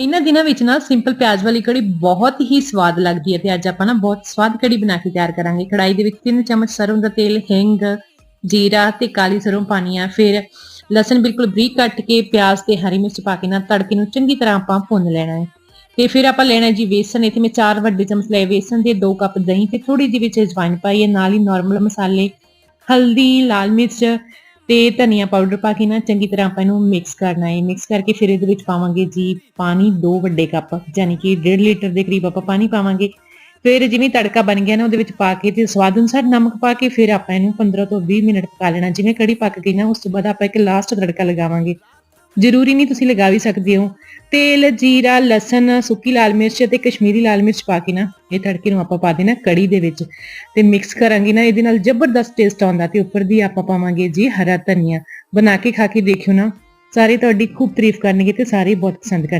ਇਹਨਾਂ ਦਿਨਾਂ ਵਿੱਚ ਨਾ ਸਿੰਪਲ ਪਿਆਜ਼ ਵਾਲੀ ਕੜੀ ਬਹੁਤ ਹੀ ਸਵਾਦ ਲੱਗਦੀ ਹੈ ਤੇ ਅੱਜ ਆਪਾਂ ਨਾ ਬਹੁਤ ਸਵਾਦ ਕੜੀ ਬਣਾ ਕੇ ਤਿਆਰ ਕਰਾਂਗੇ। ਕੜਾਈ ਦੇ ਵਿੱਚ 3 ਚਮਚ ਸਰੋਂ ਦਾ ਤੇਲ, ਹਿੰਗ, ਜੀਰਾ ਤੇ ਕਾਲੀ ਸਰੋਂ ਪਾਣੀ ਆ। ਫਿਰ ਲਸਣ ਬਿਲਕੁਲ ਬਰੀਕ ਕੱਟ ਕੇ ਪਿਆਜ਼ ਤੇ ਹਰੀ ਮਿਰਚ ਪਾ ਕੇ ਨਾ ਤੜਕੇ ਨੂੰ ਚੰਗੀ ਤਰ੍ਹਾਂ ਆਪਾਂ ਭੁੰਨ ਲੈਣਾ ਹੈ। ਤੇ ਫਿਰ ਆਪਾਂ ਲੈਣਾ ਜੀ ਵੇਸਣ, ਇੱਥੇ ਮੈਂ 4 ਵੱਡੇ ਚਮਚ ਲਏ ਵੇਸਣ ਦੇ 2 ਕੱਪ ਦਹੀਂ ਤੇ ਥੋੜੀ ਜਿਹੀ ਵਿੱਚ ਅਜਵਾਇਣ ਪਾਈ ਹੈ। ਨਾਲ ਹੀ ਨਾਰਮਲ ਮਸਾਲੇ, ਹਲਦੀ, ਲਾਲ ਮਿਰਚ ਤੇ ਧਨੀਆ ਪਾਊਡਰ ਪਾ ਕੇ ਨਾ ਚੰਗੀ ਤਰ੍ਹਾਂ ਆਪਾਂ ਇਹਨੂੰ ਮਿਕਸ ਕਰਨਾ ਹੈ। ਮਿਕਸ ਕਰਕੇ ਫਿਰ ਇਹਦੇ ਵਿੱਚ ਪਾਵਾਂਗੇ ਜੀ ਪਾਣੀ 2 ਵੱਡੇ ਕੱਪ ਯਾਨੀ ਕਿ 1.5 ਲੀਟਰ ਦੇ ਕਰੀਬ ਆਪਾਂ ਪਾਣੀ ਪਾਵਾਂਗੇ। ਫਿਰ ਜਿਵੇਂ ਤੜਕਾ ਬਣ ਗਿਆ ਨਾ, ਉਹਦੇ ਵਿੱਚ ਪਾ ਕੇ ਤੇ ਸਵਾਦ ਅਨੁਸਾਰ ਨਮਕ ਪਾ ਕੇ ਫਿਰ ਆਪਾਂ ਇਹਨੂੰ 15 ਤੋਂ 20 ਮਿੰਟ ਪਕਾ ਲੈਣਾ। ਜਿਵੇਂ ਕੜੀ ਪੱਕ ਗਈ ਨਾ, ਉਸ ਤੋਂ ਬਾਅਦ ਆਪਾਂ ਇੱਕ ਲਾਸਟ ਤੜਕਾ ਲਗਾਵਾਂਗੇ। ਜ਼ਰੂਰੀ ਨਹੀਂ ਤੁਸੀਂ ਲਗਾ ਵੀ ਸਕਦੇ ਹੋ। ਤੇਲ, ਜੀਰਾ, ਲਸਣ, ਸੁੱਕੀ ਲਾਲ ਮਿਰਚ ਤੇ ਕਸ਼ਮੀਰੀ ਲਾਲ ਮਿਰਚ ਪਾ ਕੇ ਨਾ ਇਹ ਤੜਕੇ ਨੂੰ ਆਪਾਂ ਪਾ ਦੇਣਾ ਕੜੀ ਦੇ ਵਿੱਚ ਤੇ ਮਿਕਸ ਕਰਾਂਗੇ ਨਾ ਇਹਦੇ ਨਾਲ ਜ਼ਬਰਦਸਤ ਟੇਸਟ ਆਉਂਦਾ ਤੇ ਉੱਪਰ ਦੀ ਆਪਾਂ ਪਾਵਾਂਗੇ ਜੀ ਹਰਾ ਧਨੀਆ। ਬਣਾ ਕੇ ਖਾ ਕੇ ਦੇਖਿਓ ਨਾ, ਸਾਰੇ ਤੁਹਾਡੀ ਖੂਬ ਤਾਰੀਫ ਕਰਨਗੇ ਤੇ ਸਾਰੇ ਬਹੁਤ ਪਸੰਦ ਕਰਨਗੇ।